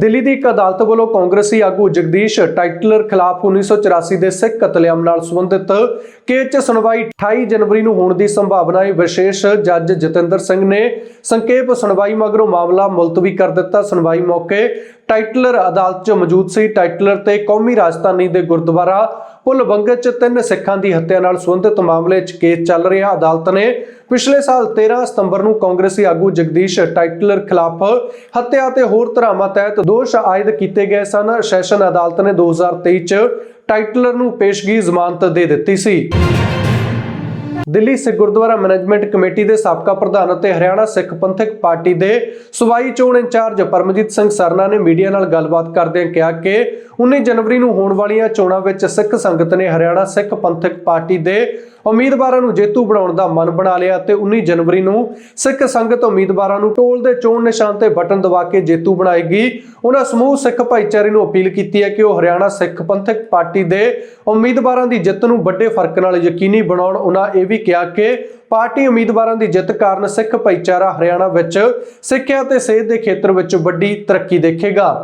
ਦਿੱਲੀ ਦੀ ਇੱਕ ਅਦਾਲਤ ਵੱਲੋਂ ਕਾਂਗਰਸੀ ਆਗੂ ਜਗਦੀਸ਼ ਟਾਈਟਲਰ ਖਿਲਾਫ 1984 ਦੇ ਸਿੱਖ ਕਤਲੇਆਮ ਨਾਲ ਸੰਬੰਧਿਤ ਕੇਸ 'ਚ ਸੁਣਵਾਈ 28 ਜਨਵਰੀ ਨੂੰ ਹੋਣ ਦੀ ਸੰਭਾਵਨਾ ਹੈ। ਵਿਸ਼ੇਸ਼ ਜੱਜ ਜਤਿੰਦਰ ਸਿੰਘ ਨੇ ਸੰਖੇਪ ਸੁਣਵਾਈ ਮਗਰੋਂ ਮਾਮਲਾ ਮੁਲਤਵੀ ਕਰ ਦਿੱਤਾ। ਸੁਣਵਾਈ ਮੌਕੇ ਟਾਈਟਲਰ ਅਦਾਲਤ 'ਚ ਮੌਜੂਦ ਸੀ। ਟਾਈਟਲਰ ਤੇ ਕੌਮੀ ਰਾਜਧਾਨੀ ਦੇ ਗੁਰਦੁਆਰਾ ਪੁੱਲ 'ਚ ਤਿੰਨ ਸਿੱਖਾਂ ਦੀ ਹੱਤਿਆ ਨਾਲ ਸੰਬੰਧਿਤ ਮਾਮਲੇ 'ਚ ਕੇਸ ਚੱਲ ਰਿਹਾ। ਅਦਾਲਤ ਨੇ ਪਿਛਲੇ ਸਾਲ 13 ਸਤੰਬਰ ਨੂੰ ਕਾਂਗਰਸੀ ਆਗੂ ਜਗਦੀਸ਼ ਟਾਈਟਲਰ ਖਿਲਾਫ ਹੱਤਿਆ ਤੇ ਹੋਰ ਧਾਰਾਵਾਂ ਤਹਿਤ ਦੋਸ਼ ਆਇਦ ਕੀਤੇ ਗਏ ਸਨ। ਸੈਸ਼ਨ ਅਦਾਲਤ ਨੇ 2023 ਚ ਟਾਈਟਲਰ ਨੂੰ ਪੇਸ਼ਗੀ ਜ਼ਮਾਨਤ ਦੇ ਦਿੱਤੀ ਸੀ। ਦਿੱਲੀ ਸਿੱਖ ਗੁਰਦੁਆਰਾ ਮੈਨੇਜਮੈਂਟ ਕਮੇਟੀ ਦੇ ਸਾਬਕਾ ਪ੍ਰਧਾਨ ਅਤੇ ਹਰਿਆਣਾ ਸਿੱਖ ਪੰਥਕ ਪਾਰਟੀ ਦੇ ਸੂਬਾਈ ਚੋਣ ਇੰਚਾਰਜ ਪਰਮਜੀਤ ਸਿੰਘ ਸਰਨਾ ਨੇ ਮੀਡੀਆ ਨਾਲ ਗੱਲਬਾਤ ਕਰਦਿਆਂ ਕਿਹਾ ਕਿ 19 ਜਨਵਰੀ ਨੂੰ ਹੋਣ ਵਾਲੀਆਂ ਚੋਣਾਂ ਵਿੱਚ ਸਿੱਖ ਸੰਗਤ ਨੇ ਹਰਿਆਣਾ ਸਿੱਖ ਪੰਥਕ ਪਾਰਟੀ ਦੇ ਉਮੀਦਵਾਰਾਂ ਨੂੰ ਜੇਤੂ ਬਣਾਉਣ ਦਾ ਮਨ ਬਣਾ ਲਿਆ ਤੇ 19 ਜਨਵਰੀ ਨੂੰ ਸਿੱਖ ਸੰਗਤ ਉਮੀਦਵਾਰਾਂ ਨੂੰ ਟੋਲ ਦੇ ਚੋਣ ਨਿਸ਼ਾਨ ਤੇ ਬਟਨ ਦਬਾ ਕੇ ਜੇਤੂ ਬਣਾਏਗੀ। ਉਹਨਾਂ ਸਮੂਹ ਸਿੱਖ ਭਾਈਚਾਰੇ ਨੂੰ ਅਪੀਲ ਕੀਤੀ ਹੈ ਕਿ ਉਹ ਹਰਿਆਣਾ ਸਿੱਖ ਪੰਥਕ ਪਾਰਟੀ ਦੇ ਉਮੀਦਵਾਰਾਂ ਦੀ ਜਿੱਤ ਨੂੰ ਵੱਡੇ ਫ਼ਰਕ ਨਾਲ ਯਕੀਨੀ ਬਣਾਉਣ। ਉਹਨਾਂ ਇਹ ਵੀ ਕਿਹਾ ਕਿ ਪਾਰਟੀ ਉਮੀਦਵਾਰਾਂ ਦੀ ਜਿੱਤ ਕਾਰਨ ਸਿੱਖ ਭਾਈਚਾਰਾ ਹਰਿਆਣਾ ਵਿੱਚ ਸਿੱਖਿਆ ਤੇ ਸਿਹਤ ਦੇ ਖੇਤਰ ਵਿੱਚ ਵੱਡੀ ਤਰੱਕੀ ਦੇਖੇਗਾ।